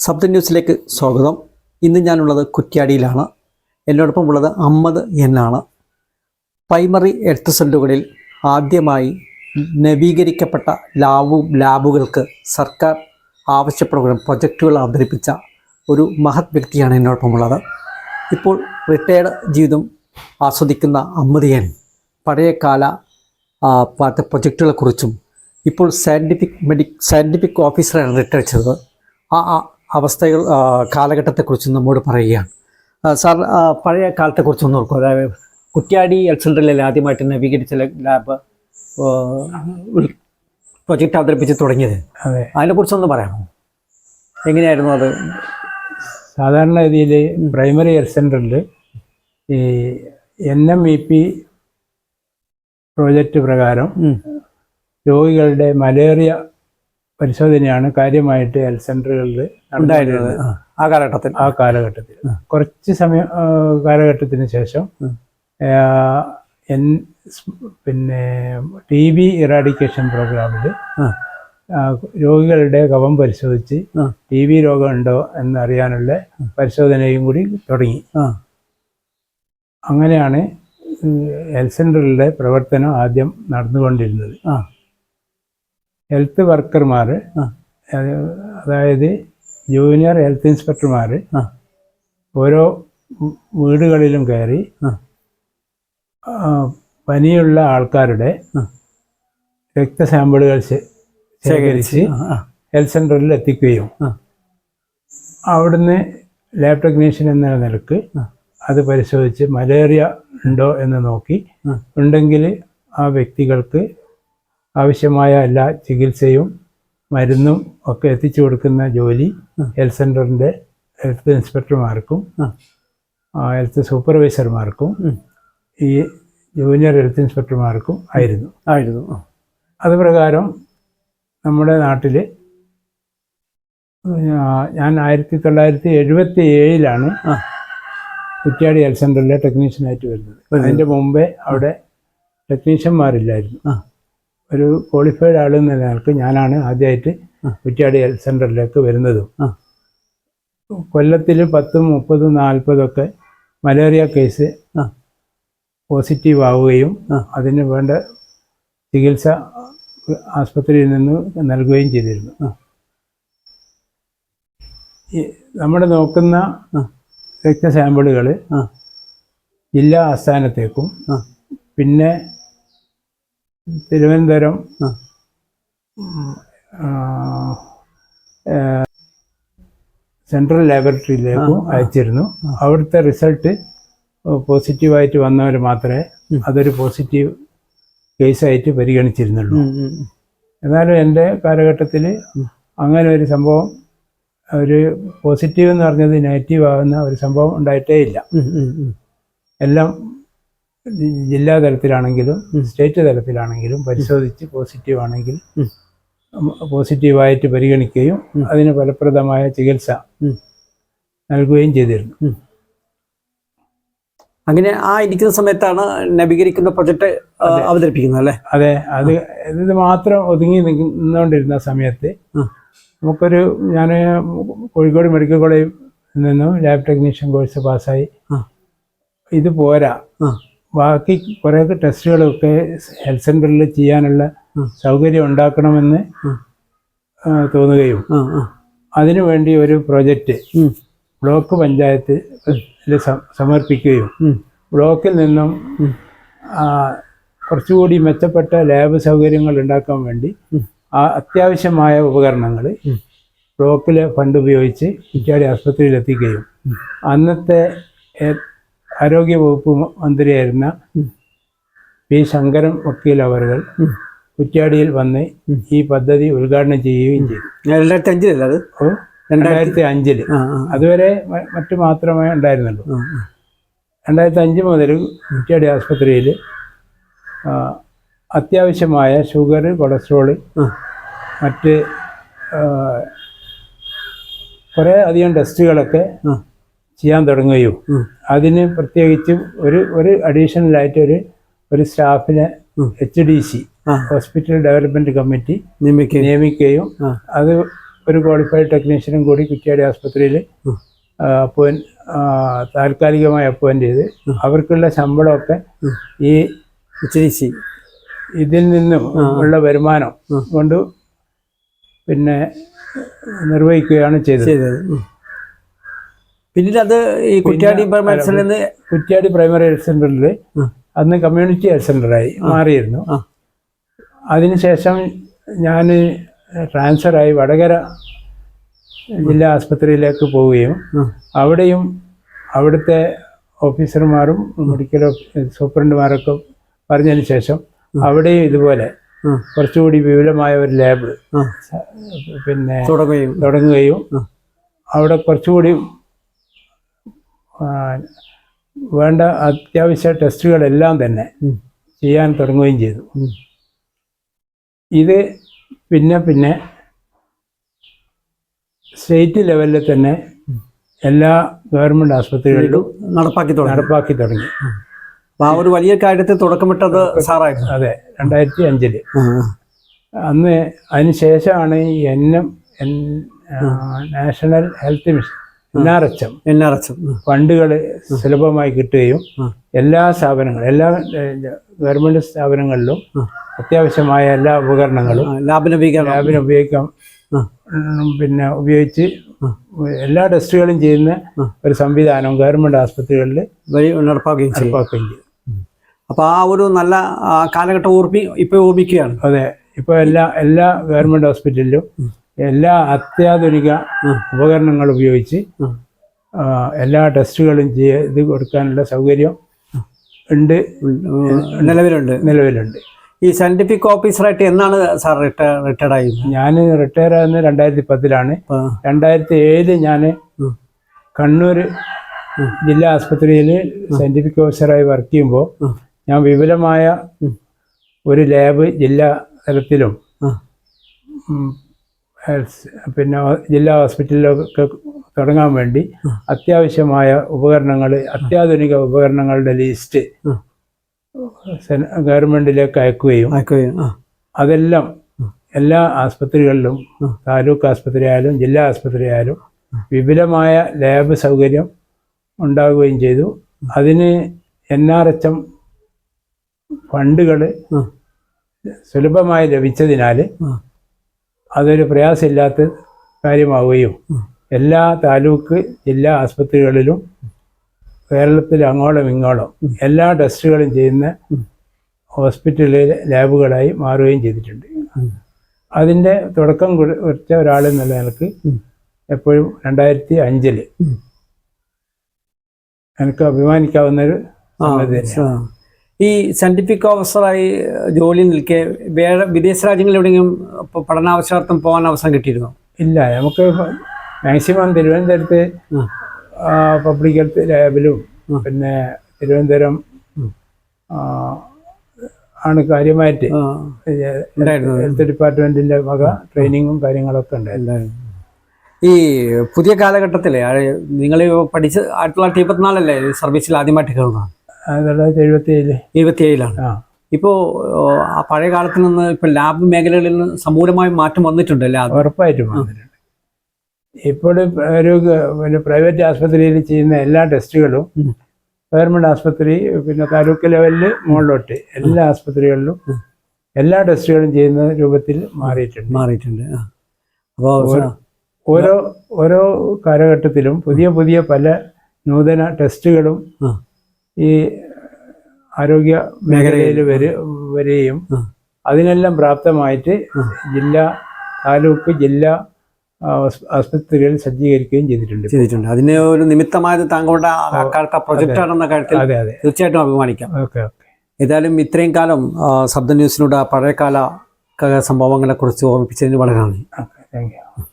സബ്ദ ന്യൂസിലേക്ക് സ്വാഗതം. ഇന്ന് ഞാനുള്ളത് കുറ്റ്യാടിയിലാണ്. എന്നോടൊപ്പം ഉള്ളത് അഹമ്മദ് എന്നാണ്. പ്രൈമറി എർത്ത് സെല്ലുകളിൽ ആദ്യമായി നവീകരിക്കപ്പെട്ട ലാബു ലാബുകൾക്ക് സർക്കാർ ആവശ്യപ്രകാരം പ്രൊജക്റ്റുകൾ അവതരിപ്പിച്ച ഒരു മഹത് വ്യക്തിയാണ് എന്നോടൊപ്പം ഉള്ളത്. ഇപ്പോൾ റിട്ടയർഡ് ജീവിതം ആസ്വദിക്കുന്ന അമ്മദിയൻ പഴയകാല പ്രൊജക്റ്റുകളെക്കുറിച്ചും ഇപ്പോൾ സയന്റിഫിക് മെഡി സയന്റിഫിക് ഓഫീസറാണ് റിട്ടയർ ചെയ്തത്. ആ അവസ്ഥകൾ കാലഘട്ടത്തെക്കുറിച്ച് നമ്മോട് പറയുകയാണ്. സാർ പഴയ കാലത്തെക്കുറിച്ച് ഒന്ന് ഓർക്കും. അതായത് കുറ്റ്യാടി ഹെൽത്ത് സെന്ററിൽ ആദ്യമായിട്ട് നവീകരിച്ച ലാബ് പ്രൊജക്റ്റ് അവതരിപ്പിച്ച് തുടങ്ങിയത്. അതെ. അതിനെക്കുറിച്ചൊന്ന് പറയാമോ? എങ്ങനെയായിരുന്നു അത്? സാധാരണ രീതിയിൽ പ്രൈമറി ഹെൽത്ത് സെന്ററിൽ ഈ N M E P project പ്രകാരം രോഗികളുടെ മലേറിയ പരിശോധനയാണ് കാര്യമായിട്ട് ഹെൽത്ത് സെന്ററുകളിൽ ഉണ്ടായിരുന്നത് ആ, കാലഘട്ടത്തിൽ. ആ കാലഘട്ടത്തിൽ. കുറച്ച് സമയം കാലഘട്ടത്തിന് ശേഷം എൻ പിന്നെ ടി ബി ഇറാഡിക്കേഷൻ പ്രോഗ്രാമിൽ രോഗികളുടെ കവം പരിശോധിച്ച്. ടി ബി രോഗമുണ്ടോ എന്നറിയാനുള്ള പരിശോധനയും കൂടി തുടങ്ങി. അങ്ങനെയാണ് ഹെൽത്ത് സെന്ററിലെ പ്രവർത്തനം ആദ്യം നടന്നുകൊണ്ടിരുന്നത്. ആ. ഹെൽത്ത് വർക്കർമാർ അതായത് ജൂനിയർ ഹെൽത്ത് ഇൻസ്പെക്ടർമാർ ഓരോ വീടുകളിലും കയറി പനിയുള്ള ആൾക്കാരുടെ രക്ത രക്തസാമ്പിളുകൾ ശേ- ശേഖരിച്ച് ഹെൽത്ത് സെന്ററിൽ എത്തിക്കുകയും. അവിടുന്ന് ലാബ് ടെക്നീഷ്യൻ എന്ന നിലയ്ക്ക് അത് പരിശോധിച്ച് മലേറിയ ഉണ്ടോ എന്ന് നോക്കി ഉണ്ടെങ്കിൽ ആ വ്യക്തികൾക്ക് ആവശ്യമായ എല്ലാ ചികിത്സയും മരുന്നും ഒക്കെ എത്തിച്ചു കൊടുക്കുന്ന ജോലി. ഹെൽത്ത് സെന്ററിന്റെ ഹെൽത്ത് ഇൻസ്പെക്ടർമാർക്കും ഹെൽത്ത് സൂപ്പർവൈസർമാർക്കും ഈ ജൂനിയർ ഹെൽത്ത് ഇൻസ്പെക്ടർമാർക്കും ആയിരുന്നു. ആയിരുന്നു അതുപ്രകാരം അത് പ്രകാരം നമ്മുടെ നാട്ടിൽ ഞാൻ ആയിരത്തി തൊള്ളായിരത്തി എഴുപത്തി ഏഴിലാണ് കുറ്റ്യാടി ഹെൽത്ത് സെന്ററിലെ ടെക്നീഷ്യനായിട്ട് വരുന്നത്. അതിന്റെ മുമ്പേ അവിടെ ടെക്നീഷ്യന്മാരില്ലായിരുന്നു. ആ. ഒരു ക്വാളിഫൈഡ് ആൾ എന്ന നിലയ്ക്ക് ഞാനാണ് ആദ്യമായിട്ട് കുറ്റിയാടി ഹെൽത്ത് സെന്ററിലേക്ക് വരുന്നതും. കൊല്ലത്തിൽ പത്തും മുപ്പതും നാൽപ്പതൊക്കെ മലേറിയ കേസ്. പോസിറ്റീവ് ആവുകയും. അതിന് വേണ്ട ചികിത്സ ആസ്പത്രിയിൽ നിന്ന് നൽകുകയും ചെയ്തിരുന്നു. നമ്മൾ നോക്കുന്ന രക്ത സാമ്പിളുകൾ ജില്ലാ ആസ്ഥാനത്തേക്കും പിന്നെ തിരുവനന്തപുരം സെൻട്രൽ ലാബറട്ടറിയിലേക്കും. അയച്ചിരുന്നു. അവിടുത്തെ റിസൾട്ട് പോസിറ്റീവായിട്ട് വന്നവർ മാത്രമേ അതൊരു പോസിറ്റീവ് കേസായിട്ട് പരിഗണിച്ചിരുന്നുള്ളൂ. എന്നാലും എന്റെ കാലഘട്ടത്തിൽ അങ്ങനെ ഒരു സംഭവം ഒരു പോസിറ്റീവ് എന്ന് പറഞ്ഞത് നെഗറ്റീവ് ആകുന്ന ഒരു സംഭവം ഉണ്ടായിട്ടേ ഇല്ല. എല്ലാം ജില്ലാ തലത്തിലാണെങ്കിലും സ്റ്റേറ്റ് തലത്തിലാണെങ്കിലും പരിശോധിച്ച് പോസിറ്റീവ് ആണെങ്കിൽ. പോസിറ്റീവായിട്ട് പരിഗണിക്കുകയും അതിന് ഫലപ്രദമായ ചികിത്സ. നൽകുകയും ചെയ്തിരുന്നു. അങ്ങനെ ആ ഇരിക്കുന്ന സമയത്താണ് നവീകരിക്കുന്ന പ്രൊജക്ട് അവതരിപ്പിക്കുന്നത് അല്ലേ? അതെ. അത് ഇത് മാത്രം ഒതുങ്ങി നിന്നുകൊണ്ടിരുന്ന സമയത്ത് നമുക്കൊരു ഞാൻ കോഴിക്കോട് മെഡിക്കൽ കോളേജിൽ നിന്നും ലാബ് ടെക്നീഷ്യൻ കോഴ്സ് പാസ്സായി. ഇത് പോരാ. ബാക്കി കുറേ ടെസ്റ്റുകളൊക്കെ ഹെൽത്ത് സെന്ററിൽ ചെയ്യാനുള്ള സൗകര്യം ഉണ്ടാക്കണമെന്ന് തോന്നുകയും. അതിനു വേണ്ടി അതിനുവേണ്ടി ഒരു പ്രോജക്റ്റ് ബ്ലോക്ക് പഞ്ചായത്ത് സമർപ്പിക്കുകയും. ബ്ലോക്കിൽ നിന്നും കുറച്ചുകൂടി മെച്ചപ്പെട്ട ലാബ് സൗകര്യങ്ങൾ ഉണ്ടാക്കാൻ വേണ്ടി ആ അത്യാവശ്യമായ ഉപകരണങ്ങൾ ബ്ലോക്കിലെ ഫണ്ട് ഉപയോഗിച്ച് കുറ്റ്യാടി ആസ്പത്രിയിൽ എത്തിക്കുകയും അന്നത്തെ ഏ- ആരോഗ്യ വകുപ്പ് മ- മന്ത്രിയായിരുന്ന പി ശങ്കരൻ വക്കീൽ അവർകൾ. കുറ്റ്യാടിയിൽ വന്ന് ഈ പദ്ധതി ഉദ്ഘാടനം ചെയ്യുകയും ചെയ്തു രണ്ടായിരത്തി അഞ്ചിലല്ല അത് രണ്ടായിരത്തി ആ അതുവരെ മറ്റു മാത്രമേ ഉണ്ടായിരുന്നുള്ളൂ. രണ്ടായിരത്തി അഞ്ച് മുതൽ കുറ്റ്യാടി ആസ്പത്രിയിൽ അത്യാവശ്യമായ ഷുഗർ കൊളസ്ട്രോൾ. മറ്റ് കുറേ അധികം ടെസ്റ്റുകളൊക്കെ. ചെയ്യാൻ തുടങ്ങുകയും. അതിന് പ്രത്യേകിച്ച് ഒരു ഒരു അഡീഷണലായിട്ട് ഒരു ഒരു സ്റ്റാഫിനെ. H D C hospital development committee നിയമിക്കുക നിയമിക്കുകയും അത് ഒരു ക്വാളിഫൈഡ് ടെക്നീഷ്യനും കൂടി കുറ്റ്യാടി ആസ്പത്രിയിൽ. അപ്പോയിൻ താൽക്കാലികമായി അപ്പോയിന്റ് ചെയ്ത് അവർക്കുള്ള ശമ്പളമൊക്കെ ഈ എച്ച് ഡി സി ഇതിൽ നിന്നും ഉള്ള വരുമാനം. കൊണ്ട് പിന്നെ നിർവഹിക്കുകയാണ് ചെയ്തത്. പിന്നീട് അത് ഈ കുറ്റ്യാടി നിന്ന് കുറ്റ്യാടി പ്രൈമറി ഹെൽത്ത് സെന്ററിൽ അന്ന് കമ്മ്യൂണിറ്റി ഹെൽത്ത് സെന്ററായി മാറിയിരുന്നു. അതിനുശേഷം ഞാൻ ട്രാൻസ്ഫറായി വടകര ജില്ലാ ആസ്പത്രിയിലേക്ക് പോവുകയും അവിടെയും അവിടുത്തെ ഓഫീസർമാരും മെഡിക്കൽ സൂപ്രണ്ടുമാരൊക്കെ പറഞ്ഞതിന് ശേഷം അവിടെയും ഇതുപോലെ കുറച്ചുകൂടി വിപുലമായ ഒരു ലാബ് പിന്നെ തുടങ്ങുകയും. തുടങ്ങുകയും അവിടെ കുറച്ചുകൂടി വേണ്ട അത്യാവശ്യ ടെസ്റ്റുകളെല്ലാം തന്നെ ചെയ്യാൻ തുടങ്ങുകയും ചെയ്തു. ഇത് പിന്നെ പിന്നെ സ്റ്റേറ്റ് ലെവലിൽ തന്നെ എല്ലാ ഗവൺമെന്റ് ആശുപത്രികളിലും നടപ്പാക്കി തുടങ്ങി. നടപ്പാക്കി തുടങ്ങി. ആ ഒരു വലിയ കാര്യത്തിൽ തുടക്കമിട്ടത് സാറായിരുന്നു. അതെ രണ്ടായിരത്തി അഞ്ചിൽ. അന്ന് അതിന് ശേഷമാണ് ഈ N M N national health mission N R H M. N R H ഫണ്ടുകൾ സുലഭമായി കിട്ടുകയും എല്ലാ സ്ഥാപനങ്ങളും എല്ലാ ഗവൺമെന്റ് ഗവൺമെന്റ് സ്ഥാപനങ്ങളിലും. അത്യാവശ്യമായ എല്ലാ ഉപകരണങ്ങളും ലാബിന് ഉപയോഗിക്കാം. പിന്നെ ഉപയോഗിച്ച് എല്ലാ ടെസ്റ്റുകളും ചെയ്യുന്ന ഒരു സംവിധാനം ഗവൺമെന്റ് ആസ്പത്രികളിൽ വഴി നടപ്പാക്കുകയും ചെയ്യും. നടപ്പാക്കുകയും ചെയ്തു അപ്പൊ ആ ഒരു നല്ല കാലഘട്ടം ഓർമ്മി ഇപ്പൊ ഓർമ്മിക്കുകയാണ്. അതെ. ഇപ്പോൾ എല്ലാ എല്ലാ ഗവൺമെന്റ് ഹോസ്പിറ്റലിലും. എല്ലാ അത്യാധുനിക ഉപകരണങ്ങളും ഉപകരണങ്ങൾ ഉപയോഗിച്ച് എല്ലാ ടെസ്റ്റുകളും ചെയ്ത് കൊടുക്കാനുള്ള സൗകര്യം ഉണ്ട്. നിലവിലുണ്ട്. നിലവിലുണ്ട്. ഈ സയന്റിഫിക് ഓഫീസറായിട്ട് എന്നാണ് സാർ റിട്ടയർ റിട്ടയർഡ് ആയത്? ഞാൻ റിട്ടയർ ആകുന്നത് രണ്ടായിരത്തി പത്തിലാണ് രണ്ടായിരത്തി ഏഴിൽ ഞാൻ കണ്ണൂർ ജില്ലാ ആസ്പത്രിയിൽ സയന്റിഫിക് ഓഫീസറായി വർക്ക് ചെയ്യുമ്പോൾ ഞാൻ വിപുലമായ ഒരു ലാബ് ജില്ലാ തലത്തിലും പിന്നെ ജില്ലാ ഹോസ്പിറ്റലിലൊക്കെ തുടങ്ങാൻ വേണ്ടി. അത്യാവശ്യമായ ഉപകരണങ്ങൾ അത്യാധുനിക ഉപകരണങ്ങളുടെ ലിസ്റ്റ് ഗവൺമെന്റിലേക്ക് അയക്കുകയും അതെല്ലാം എല്ലാ ആസ്പത്രികളിലും. താലൂക്ക് ആസ്പത്രി ആയാലും ജില്ലാ ആസ്പത്രി ആയാലും വിപുലമായ ലാബ് സൗകര്യം ഉണ്ടാവുകയും ചെയ്തു. അതിന് എൻ ആർ എച്ച് എം ഫണ്ടുകൾ സുലഭമായി ലഭിച്ചതിനാൽ. അതൊരു പ്രയാസമില്ലാത്ത കാര്യമാവുകയും എല്ലാ താലൂക്ക് ജില്ലാ ആസ്പത്രികളിലും കേരളത്തിൽ അങ്ങോളം ഇങ്ങോളം എല്ലാ ടെസ്റ്റുകളും ചെയ്യുന്ന. ഹോസ്പിറ്റലിലെ ലാബുകളായി മാറുകയും ചെയ്തിട്ടുണ്ട്. അതിന്റെ തുടക്കം കുറി- കുറിച്ച ഒരാളെന്നുള്ള നിലയ്ക്ക് എപ്പോഴും രണ്ടായിരത്തി അഞ്ചിൽ. എനിക്ക് അഭിമാനിക്കാവുന്ന ഒരു ആ, സംഗതി തന്നെയാണ്. ഈ സയന്റിഫിക് ഓഫീസറായി ജോലി നിൽക്കെ വേറെ വിദേശ രാജ്യങ്ങളിൽ എവിടെയെങ്കിലും ഇപ്പൊ പഠനാവശ്യാർത്ഥം പോകാൻ അവസരം കിട്ടിയിരുന്നോ? ഇല്ല നമുക്ക് മാക്സിമം തിരുവനന്തപുരത്ത്. പബ്ലിക് ഹെൽത്ത് ലാബിലും പിന്നെ തിരുവനന്തപുരം ആണ് കാര്യമായിട്ട്. ഹെൽത്ത് ഡിപ്പാർട്ട്മെന്റിന്റെ വക ട്രെയിനിങ്ങും കാര്യങ്ങളൊക്കെ ഉണ്ട് ഉണ്ടായിരുന്നു. ഈ പുതിയ കാലഘട്ടത്തിലെ നിങ്ങൾ പഠിച്ച് ആയിരത്തി തൊള്ളായിരത്തി ഇരുപത്തിനാലല്ലേ സർവീസിൽ ആദ്യമായിട്ട് കയറുന്നത് ആയിരത്തി തൊള്ളായിരത്തി എഴുപത്തി ഏഴിൽ എഴുപത്തി ഏഴിലാണ് ആ ഇപ്പോൾ ആ പഴയ കാലത്ത് നിന്ന് ഇപ്പോൾ ലാബ് മേഖലകളിൽ നിന്ന് സമൂലമായ മാറ്റം വന്നിട്ടുണ്ട് ലാബ്. ഉറപ്പായിട്ടും വന്നിട്ടുണ്ട്. ഇപ്പോൾ ഒരു പിന്നെ പ്രൈവറ്റ് ആസ്പത്രിയിൽ ചെയ്യുന്ന എല്ലാ ടെസ്റ്റുകളും. ഗവൺമെന്റ് ആസ്പത്രി പിന്നെ താലൂക്ക് ലെവലിൽ മുകളിലോട്ട് എല്ലാ ആസ്പത്രികളിലും എല്ലാ ടെസ്റ്റുകളും ചെയ്യുന്ന രൂപത്തിൽ മാറിയിട്ടുണ്ട്. മാറിയിട്ടുണ്ട് അപ്പോൾ ഓരോ ഓരോ കാലഘട്ടത്തിലും പുതിയ പുതിയ പല നൂതന ടെസ്റ്റുകളും ആ. ഈ ആരോഗ്യ മേഖലയിൽ വരെ വരികയും അതിനെല്ലാം പ്രാപ്തമായിട്ട് ജില്ലാ താലൂക്ക് ജില്ലാ ആസ്പത്രികളിൽ ആസ്പത്രികൾ സജ്ജീകരിക്കുകയും ചെയ്തിട്ടുണ്ട് ചെയ്തിട്ടുണ്ട്. അതിന് ഒരു നിമിത്തമായത് താങ്കളുടെ അക്കാലത്തെ പ്രൊജക്റ്റ് ആണെന്ന കാര്യത്തിൽ തീർച്ചയായിട്ടും അഭിമാനിക്കാം. Okay okay. ഏതായാലും ഇത്രയും കാലം ശബ്ദ ന്യൂസിനോട് പഴയകാല സംഭവങ്ങളെക്കുറിച്ച് ഓർമ്മിപ്പിച്ചതിന് വളരെ നന്ദി. Thank you.